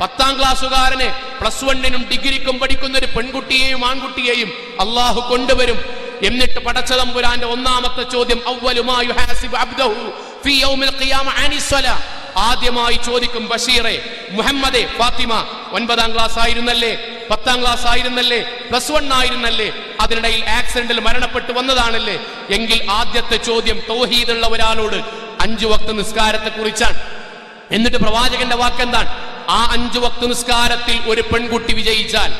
പത്താം ക്ലാസ്സുകാരനെ പ്ലസ് വണ്ണിനും ഡിഗ്രിക്കും പഠിക്കുന്ന ഒരു പെൺകുട്ടിയെയും ആൺകുട്ടിയെയും അള്ളാഹു കൊണ്ടുവരും. എന്നിട്ട് പടച്ചതമ്പുരാന്റെ ഒന്നാമത്തെ ചോദ്യം ആദ്യമായി ചോദിക്കും ബഷീറെ മുഹമ്മദെ ഫാത്തിമ ഒൻപതാം ക്ലാസ് ആയിരുന്നല്ലേ? പത്താം ക്ലാസ് ആയിരുന്നല്ലേ? പ്ലസ് വൺ ആയിരുന്നല്ലേ? അതിനിടയിൽ ആക്സിഡന്റിൽ മരണപ്പെട്ടു വന്നതാണല്ലേ? എങ്കിൽ ആദ്യത്തെ ചോദ്യം തൗഹീദുള്ള ഒരാളോട് അഞ്ചു വക്ത നിസ്കാരത്തെ കുറിച്ചാണ് എന്നിട്ട് പ്രവാചകന്റെ വാക്കെന്താണ്? ആ അഞ്ചു വക്ത നിസ്കാരത്തിൽ ഒരു പെൺകുട്ടി വിജയിച്ചാൽ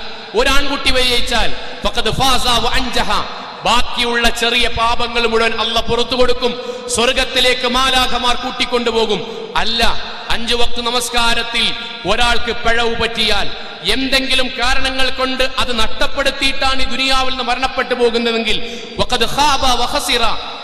ഒരാൺകുട്ടി വിജയിച്ചാൽ. ബാക്കിയുള്ള ചെറിയ പാപങ്ങൾ മുഴുവൻ അല്ല പുറത്തു കൊടുക്കും സ്വർഗത്തിലേക്ക് മാലാഖമാർ കൂട്ടിക്കൊണ്ടുപോകും അല്ല അഞ്ചു വക്ത നമസ്കാരത്തിൽ ഒരാൾക്ക് പിഴവ് പറ്റിയാൽ എന്തെങ്കിലും കാരണങ്ങൾ കൊണ്ട് അത് നഷ്ടപ്പെടുത്തിയിട്ടാണ് ഈ ദുനിയാവിൽ നിന്ന് മരണപ്പെട്ടു പോകുന്നതെങ്കിൽ.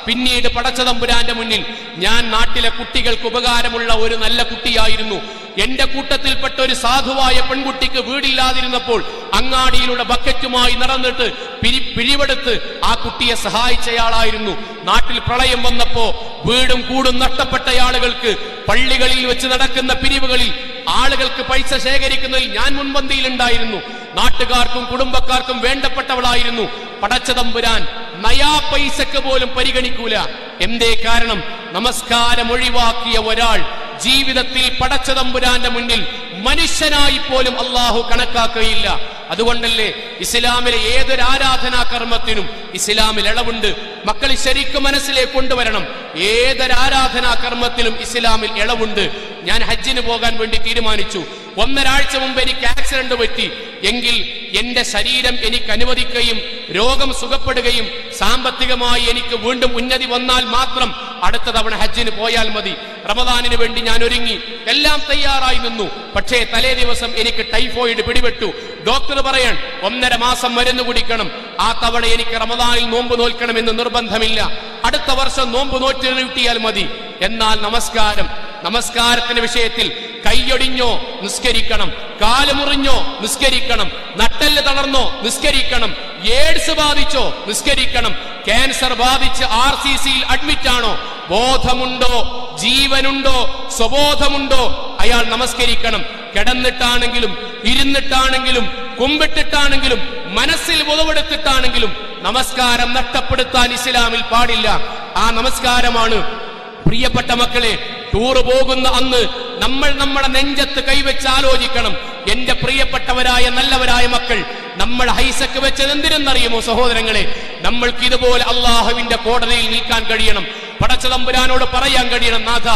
പിന്നീട് പടച്ചതമ്പുരാന്റെ മുന്നിൽ ഞാൻ നാട്ടിലെ കുട്ടികൾക്ക് ഉപകാരമുള്ള ഒരു നല്ല കുട്ടിയായിരുന്നു എന്റെ കൂട്ടത്തിൽപ്പെട്ട ഒരു സാധുവായ പെൺകുട്ടിക്ക് വീടില്ലാതിരുന്നപ്പോൾ അങ്ങാടിയിലൂടെ ബക്കറ്റുമായി നടന്നിട്ട് പിരി പിഴിവെടുത്ത് ആ കുട്ടിയെ സഹായിച്ചയാളായിരുന്നു. നാട്ടിൽ പ്രളയം വന്നപ്പോ വീടും കൂടും നഷ്ടപ്പെട്ട ആളുകൾക്ക് പള്ളികളിൽ വെച്ച് നടക്കുന്ന പിരിവുകളിൽ ആളുകൾക്ക് പൈസ ശേഖരിക്കുന്നതിൽ ഞാൻ മുൻപന്തിയിൽ ഉണ്ടായിരുന്നു നാട്ടുകാർക്കും കുടുംബക്കാർക്കും വേണ്ടപ്പെട്ടവളായിരുന്നു. പടച്ചതമ്പുരാൻ നയാ പൈസക്ക് പോലും പരിഗണിക്കൂല. എന്തേ കാരണം? നമസ്കാരം ഒഴിവാക്കിയ ഒരാൾ ജീവിതത്തിൽ പടച്ചതമ്പുരാന്റെ മുന്നിൽ മനുഷ്യനായി പോലും അള്ളാഹു കണക്കാക്കുകയില്ല. അതുകൊണ്ടല്ലേ ഇസ്ലാമിലെ ഏതൊരു ആരാധനാ കർമ്മത്തിനും ഇസ്ലാമിൽ ഇളവുണ്ട്. മക്കൾ ശരിക്കും മനസ്സിലേക്ക് കൊണ്ടുവരണം. ഏതൊരു ആരാധനാ കർമ്മത്തിലും ഇസ്ലാമിൽ ഇളവുണ്ട്. ഞാൻ ഹജ്ജിന് പോകാൻ വേണ്ടി തീരുമാനിച്ചു. ഒന്നരാഴ്ച മുമ്പ് എനിക്ക് ആക്സിഡന്റ് പറ്റി. എങ്കിൽ എന്റെ ശരീരം എനിക്ക് അനുവദിക്കുകയും രോഗം സുഖപ്പെടുകയും സാമ്പത്തികമായി എനിക്ക് വീണ്ടും ഉന്നതി വന്നാൽ മാത്രം അടുത്ത തവണ ഹജ്ജിന് പോയാൽ മതി. റമദാനിന് വേണ്ടി ഞാൻ ഒരുങ്ങി. എല്ലാം തയ്യാറായി നിന്നു. പക്ഷേ തലേ ദിവസം എനിക്ക് ടൈഫോയിഡ് പിടിപെട്ടു. ഡോക്ടർ പറയാൻ ഒന്നര മാസം മരുന്ന് കുടിക്കണം. ആ തവണ എനിക്ക് റമദാനിൽ നോമ്പ് നോൽക്കണമെന്ന് നിർബന്ധമില്ല. അടുത്ത വർഷം നോമ്പ് നോറ്റ് കിട്ടിയാൽ മതി. എന്നാൽ നമസ്കാരം നമസ്കാരത്തിന്റെ വിഷയത്തിൽ കൈയൊടിഞ്ഞോ നിസ്കരിക്കണം. കാലുമുറിഞ്ഞോ നിസ്കരിക്കണം. നട്ടൽ തളർന്നോ നിസ്കരിക്കണം. എയ്ഡ്സ് ബാധിച്ചോ നിസ്കരിക്കണം. ക്യാൻസർ ബാധിച്ച് ആർ സി സിയിൽ അഡ്മിറ്റ് ആണോ ബോധമുണ്ടോ? ജീവനുണ്ടോ? സ്വബോധമുണ്ടോ? അയാൾ നമസ്കരിക്കണം. കിടന്നിട്ടാണെങ്കിലും ഇരുന്നിട്ടാണെങ്കിലും കുമ്പിട്ടിട്ടാണെങ്കിലും മനസ്സിൽ ഉതവെടുത്തിട്ടാണെങ്കിലും നമസ്കാരം നഷ്ടപ്പെടുത്താൻ ഇസ്ലാമിൽ പാടില്ല. ആ നമസ്കാരമാണ് പ്രിയപ്പെട്ട മക്കളെ ടൂറ് പോകുന്ന അന്ന് നമ്മൾ നമ്മുടെ നെഞ്ചത്ത് കൈവച്ച് ആലോചിക്കണം. എന്റെ പ്രിയപ്പെട്ടവരായ നല്ലവരായ മക്കൾ നമ്മൾ ഹൈസക്ക് വെച്ചത് എന്തിനെന്നറിയുമോ സഹോദരങ്ങളെ? നമ്മൾക്ക് ഇതുപോലെ അള്ളാഹുവിന്റെ കോടതിയിൽ നിൽക്കാൻ കഴിയണം. പടച്ചതമ്പുരാനോട് പറയാൻ കഴിയണം നാഥ.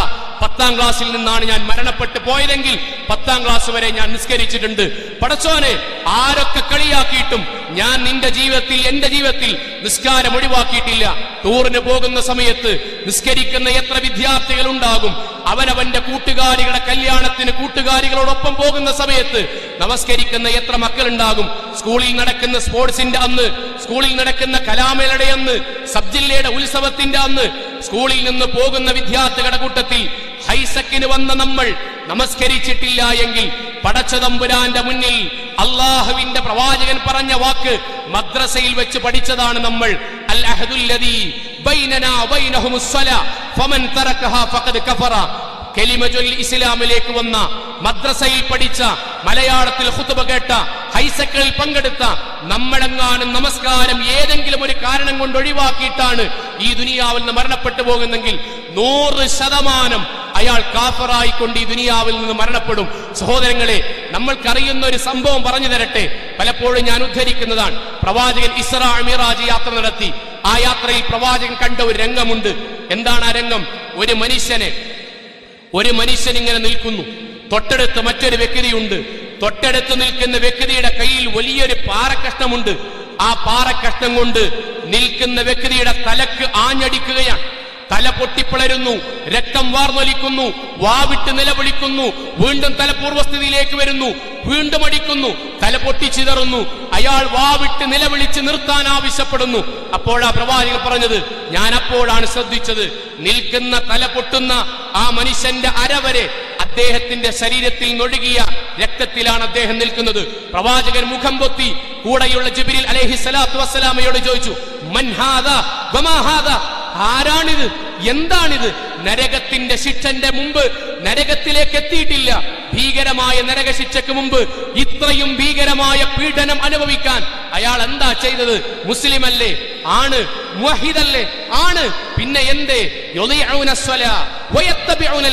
പത്താം ക്ലാസ്സിൽ നിന്നാണ് ഞാൻ മരണപ്പെട്ടു പോയതെങ്കിൽ പത്താം ക്ലാസ് വരെ ഞാൻ നിസ്കരിച്ചിട്ടുണ്ട്. പടച്ചോനെ ആരൊക്കെ കളിയാക്കിയിട്ടും ഞാൻ നിന്റെ ജീവിതത്തിൽ എന്റെ ജീവിതത്തിൽ നിസ്കാരം ഒഴിവാക്കിയിട്ടില്ല. ടൂറിന് പോകുന്ന സമയത്ത് നിസ്കരിക്കുന്ന എത്ര വിദ്യാർത്ഥികൾ ഉണ്ടാകും? അവനവന്റെ കൂട്ടുകാരികളുടെ കല്യാണത്തിന് കൂട്ടുകാരികളോടൊപ്പം പോകുന്ന സമയത്ത് നമസ്കരിക്കുന്ന എത്ര മക്കളുണ്ടാകും? സ്കൂളിൽ നടക്കുന്ന സ്പോർട്സിന്റെ അന്ന് സ്കൂളിൽ നടക്കുന്ന കലാമേളയുടെ അന്ന് സബ് ജില്ലയുടെ ഉത്സവത്തിന്റെ അന്ന് സ്കൂളിൽ നിന്ന് പോകുന്ന വിദ്യാർത്ഥികളുടെ കൂട്ടത്തിൽ ഹൈസക്കിന് വന്ന നമ്മൾ നമസ്കരിച്ചിട്ടില്ല എങ്കിൽ പടച്ചതമ്പുരാന്റെ മുന്നിൽ അള്ളാഹുവിന്റെ പ്രവാചകൻ പറഞ്ഞ വാക്ക് മദ്രസയിൽ വെച്ച് പഠിച്ചതാണ് നമ്മൾ. അൽ ബൈനനാ ഫമൻ ഫഖദ് കഫറ. കെലിമ ചൊല്ലി ഇസ്ലാമിലേക്ക് വന്ന മദ്രസയിൽ പഠിച്ച മലയാളത്തിൽ ഹുതുബ കേട്ട ഹൈസക്കളിൽ പങ്കെടുത്ത നമ്മളെങ്ങാനും നമസ്കാരം ഏതെങ്കിലും ഒരു കാരണം കൊണ്ട് ഒഴിവാക്കിയിട്ടാണ് ഈ ദുനിയാവിൽ നിന്ന് മരണപ്പെട്ടു പോകുന്നെങ്കിൽ നൂറ് ശതമാനം അയാൾ കാഫറായിക്കൊണ്ട് ഈ ദുനിയാവിൽ നിന്ന് മരണപ്പെടും. സഹോദരങ്ങളെ നമ്മൾക്കറിയുന്ന ഒരു സംഭവം പറഞ്ഞു തരട്ടെ. പലപ്പോഴും ഞാൻ ഉദ്ധരിക്കുന്നതാണ്. പ്രവാചകൻ ഇസ്രാ അമീറാജ് യാത്ര നടത്തി. ആ യാത്രയിൽ പ്രവാചകൻ കണ്ട ഒരു രംഗമുണ്ട്. എന്താണ് ആ രംഗം? ഒരു മനുഷ്യനെ ഒരു മനുഷ്യൻ ഇങ്ങനെ നിൽക്കുന്നു. തൊട്ടടുത്ത് മറ്റൊരു വ്യക്തിയുണ്ട്. തൊട്ടടുത്ത് നിൽക്കുന്ന വ്യക്തിയുടെ കയ്യിൽ വലിയൊരു പാറക്കഷ്ണമുണ്ട്. ആ പാറക്കഷ്ണം കൊണ്ട് നിൽക്കുന്ന വ്യക്തിയുടെ തലക്ക് ആഞ്ഞടിക്കുകയാണ്. തല പൊട്ടിപ്പിളരുന്നു. രക്തം വാർന്നൊലിക്കുന്നു. വാവിട്ട് നിലവിളിക്കുന്നു. വീണ്ടും തല പൂർവസ്ഥിതിയിലേക്ക് വരുന്നു. വീണ്ടും അടിക്കുന്നു. തല പൊട്ടിച്ചിതറുന്നു അയാൾ വാവിട്ട് നിലവിളിച്ച് നിർത്താൻ ആവശ്യപ്പെടുന്നു. അപ്പോഴാ പ്രവാചകൻ പറഞ്ഞത് ഞാൻ അപ്പോഴാണ് ശ്രദ്ധിച്ചത്. നിൽക്കുന്ന തല പൊട്ടുന്ന ആ മനുഷ്യന്റെ അരവരെ അദ്ദേഹത്തിന്റെ ശരീരത്തിൽ നൊഴുകിയ രക്തത്തിലാണ് അദ്ദേഹം നിൽക്കുന്നത്. പ്രവാചകൻ മുഖം പൊത്തി കൂടെയുള്ള ജിബിരിൽ അലഹി സ്വലാത്തു വസ്സലാമയോട് ചോദിച്ചു മൻഹാദ ആരാണിത്? എന്താണിത്? നരകത്തിന്റെ ശിക്ഷന്റെ മുമ്പ് നരകത്തിലേക്ക് എത്തിയിട്ടില്ല. ഭീകരമായ നരകശിക്ഷയ്ക്ക് മുമ്പ് ഇത്രയും ഭീകരമായ പീഡനം അനുഭവിക്കാൻ അയാൾ എന്താ ചെയ്തത്? മുസ്ലിം അല്ലേ ആണ്. അല്ലേ ആണ്. പിന്നെ എന്തേ?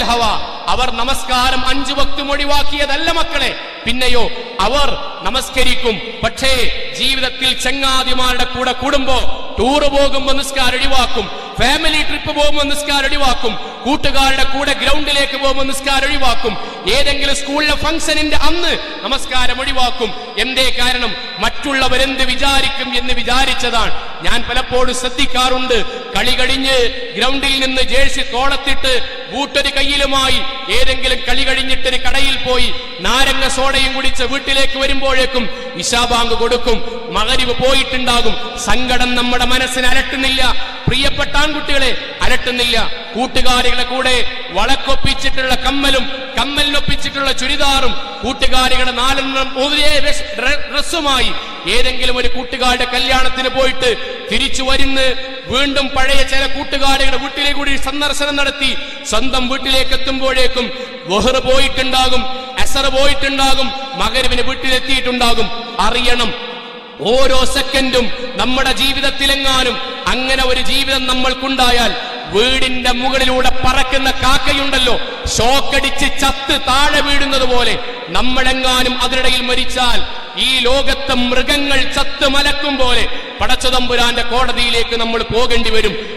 ഹവാ. അവർ നമസ്കാരം അഞ്ചു വക്തും ഒഴിവാക്കിയതല്ല മക്കളെ. പിന്നെയോ അവർ നമസ്കരിക്കും. പക്ഷേ ജീവിതത്തിൽ ചങ്ങാതിമാരുടെ കൂടെ കൂടുമ്പോ ടൂറ് പോകുമ്പോ നിസ്കാരം ഒഴിവാക്കും. ഫാമിലി ട്രിപ്പ് പോകുമ്പോൾ നിസ്കാരം ഒഴിവാക്കും. കൂട്ടുകാരുടെ കൂടെ ഗ്രൗണ്ടിലേക്ക് പോകുമ്പോൾ നിസ്കാരം ഒഴിവാക്കും. ഏതെങ്കിലും സ്കൂളിലെ ഫംഗ്ഷനിന്റെ അന്ന് നമസ്കാരം ഒഴിവാക്കും. എന്തേ കാരണം? മറ്റുള്ളവരെന്ത് വിചാരിക്കും എന്ന് വിചാരിച്ചതാണ്. ഞാൻ പലപ്പോഴും ശ്രദ്ധിക്കാറുണ്ട്. കളി കഴിഞ്ഞ് ഗ്രൗണ്ടിൽ നിന്ന് ജേഴ്സി തോളത്തിട്ട് ബൂട്ടൊരു കയ്യിലുമായി ഏതെങ്കിലും കളി കഴിഞ്ഞിട്ടൊരു കടയിൽ പോയി നാരങ്ങ സോഡയും കുടിച്ച് വീട്ടിലേക്ക് വരുമ്പോഴേക്കും ഇഷാബാങ്ക് കൊടുക്കും. മകരിവ് പോയിട്ടുണ്ടാകും. സങ്കടം നമ്മുടെ മനസ്സിന് അലട്ടുന്നില്ല. പ്രിയപ്പെട്ട ആൺകുട്ടികളെ അലട്ടുന്നില്ല. കൂട്ടുകാരികളെ കൂടെ വളക്കൊപ്പിച്ചിട്ടുള്ള കമ്മലും കമ്മലിനൊപ്പിച്ചിട്ടുള്ള ചുരിദാറും കൂട്ടുകാരികളെ നാലെണ്ണം ഡ്രസ്സുമായി ഏതെങ്കിലും ഒരു കൂട്ടുകാരുടെ കല്യാണത്തിന് പോയിട്ട് തിരിച്ചു വരുന്ന് വീണ്ടും പഴയ ചില കൂട്ടുകാരുടെ വീട്ടിലേക്ക് കൂടി സന്ദർശനം നടത്തി സ്വന്തം വീട്ടിലേക്ക് എത്തുമ്പോഴേക്കും വഹർ പോയിട്ടുണ്ടാകും അസർ പോയിട്ടുണ്ടാകും മകരുവിന് വീട്ടിലെത്തിയിട്ടുണ്ടാകും. അറിയണം ഓരോ സെക്കൻഡും നമ്മുടെ ജീവിതത്തിലെങ്ങാനും അങ്ങനെ ഒരു ജീവിതം നമ്മൾക്കുണ്ടായാൽ വീടിന്റെ മുകളിലൂടെ പറക്കുന്ന കാക്കയുണ്ടല്ലോ ഷോക്കടിച്ച് ചത്ത് താഴെ വീഴുന്നത് പോലെ നമ്മളെങ്ങാനും അതിനിടയിൽ മരിച്ചാൽ ഈ ലോകത്തെ മൃഗങ്ങൾ ചത്ത് മലക്കും പോലെ പടച്ചതമ്പുരാന്റെ കോടതിയിലേക്ക് നമ്മൾ പോകേണ്ടി വരും.